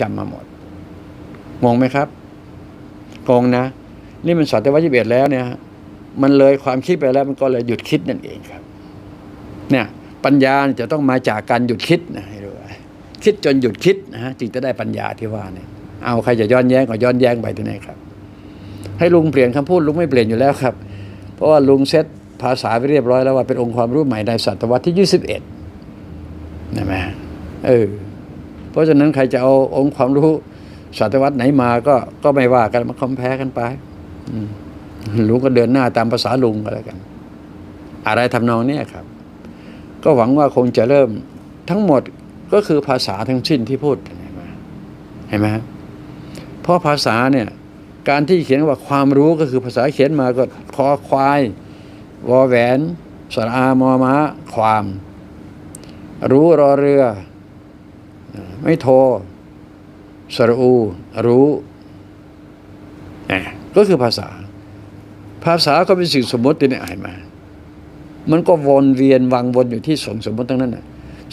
จำมาหมด งงไหมครับ งงนะ นี่มันศตวรรษที่เอ็ดแล้วเนี่ยมันเลยความคิดไปแล้วมันก็เลยหยุดคิดนั่นเองครับ เนี่ย ปัญญาจะต้องมาจากการหยุดคิดนะให้รู้คิดจนหยุดคิดนะฮะจึงจะได้ปัญญาที่ว่าเนี่ย เอาใครจะย้อนแย้งก็ย้อนแย้งไปที่ไหนครับ ให้ลุงเปลี่ยนคำพูดลุงไม่เปลี่ยนอยู่แล้วครับ เพราะว่าลุงเซตภาษาไปเรียบร้อยแล้วว่าเป็นองค์ความรู้ใหม่ในศตวรรษที่ยี่สิบเอ็ดนะแม่เออ เพราะฉะนั้นใครจะเอาองค์ความรู้ศตวรรไหนมาก็ก็ไม่ว่ากันมาคอมแพ้กันไปลุงก็เดินหน้าตามภาษาลุงก็แล้วกัน อะไรทำนองเนี้ครับ ก็หวังว่าคงจะเริ่มทั้งหมดก็คือภาษาทั้งสิ้นที่พูดเห็นไหมเห็นไหมเพราะภาษาเนี่ย การที่เขียนว่าความรู้ก็คือภาษาเขียนมาก็คอควายวอแหวนสระอามอมาความ รู้รอเรือ ไม่โทสรูรู้ก็คือภาษา ภาษาก็เป็นสิ่งสมมติเนี่ยเห็นไหมมันก็วนเวียนวังวนอยู่ที่สมสมมติทั้งนั้นน่ะ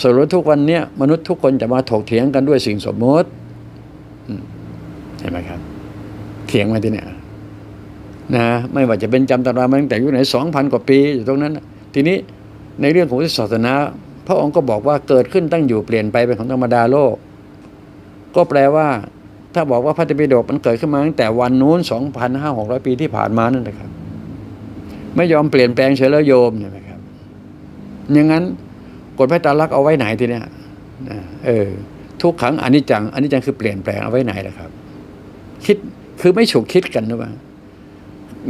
สรุปทุกวันเนี้ยมนุษย์ทุกคนจะมาถกเถียงกันด้วยสิ่งสมมติเห็นไหมครับ เถียงมาที่เนี่ยนะไม่ว่าจะเป็นจำตำรามาตั้งแต่ยุคไหนสองพันกว่าปีอยู่ตรงนั้น ทีนี้ในเรื่องของศาสนา พระองค์ก็บอกว่าเกิดขึ้นตั้งอยู่เปลี่ยนไปเป็นของธรรมดาโลก ก็แปลว่า ถ้าบอกว่าพระธรรมปิฎกมันเกิดขึ้นมาตั้งแต่วันนู้นสองพันห้าหกร้อยปีที่ผ่านมานั่นแหละครับ ไม่ยอมเปลี่ยนแปลงเฉยแล้วโยมใช่ไหมครับอย่างนั้นกฎพระตาลักษ์เอาไว้ไหนทีเนี้ยนะเออ ทุกขังอนิจจังอนิจจังคือเปลี่ยนแปลงเอาไว้ไหนล่ะครับ คิดคือไม่ฉุกคิดกันหรือเปล่า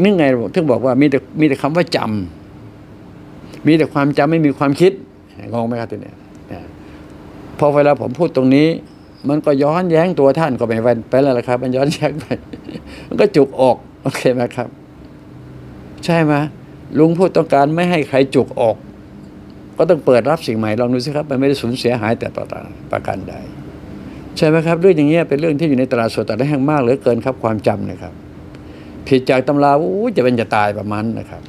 นี่ไงถึงบอกว่ามีแต่มีแต่คำว่าจำมีแต่ความจำไม่มีความคิด งงไหมครับทีเนี้ยพอเวลาผมพูดตรงนี้ มันก็ย้อนแย้งตัวท่านก็ไม่ไปไปแล้วล่ะครับ มันย้อนแย้งไป มันก็จุกอก โอเคไหมครับ ใช่ไหมลุงพูดต้องการไม่ให้ใครจุกอก ก็ต้องเปิดรับสิ่งใหม่ลองดูสิครับ มันไม่ได้สูญเสียหายแต่ประการประการใดใช่ไหมครับเรื่องอย่างเงี้ยเป็นเรื่องที่อยู่ในตลาดสดแต่ละแห่งมากเหลือเกินครับความจำนะครับ ผิดจากตำราอู้จะเป็นจะตายประมาณนะครับ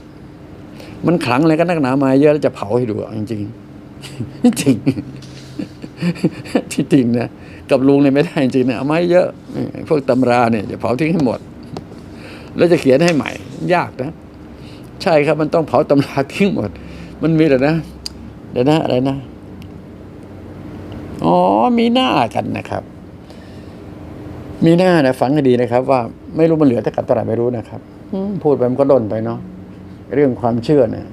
มันขลังอะไรกันนักหนามาเยอะแล้วจะเผาให้ดูจริงๆ จริง ที่จริงนะกับลุงเนี่ยไม่ได้จริงนะเอาไม้เยอะพวกตำราเนี่ยจะเผาทิ้งให้หมด แล้วจะเขียนให้ใหม่ ยากนะ ใช่ครับมันต้องเผาตำราทิ้งหมด มันมีแต่นะเดี๋ยวนะอะไรนะอ๋อมีหน้ากันนะครับ มีหน้านะฟังให้ดีนะครับ ว่าไม่รู้มันเหลือเท่ากับเท่าไหร่ไม่รู้นะครับพูดไปมันก็ด้นไปเนาะเรื่องความเชื่อเนี่ย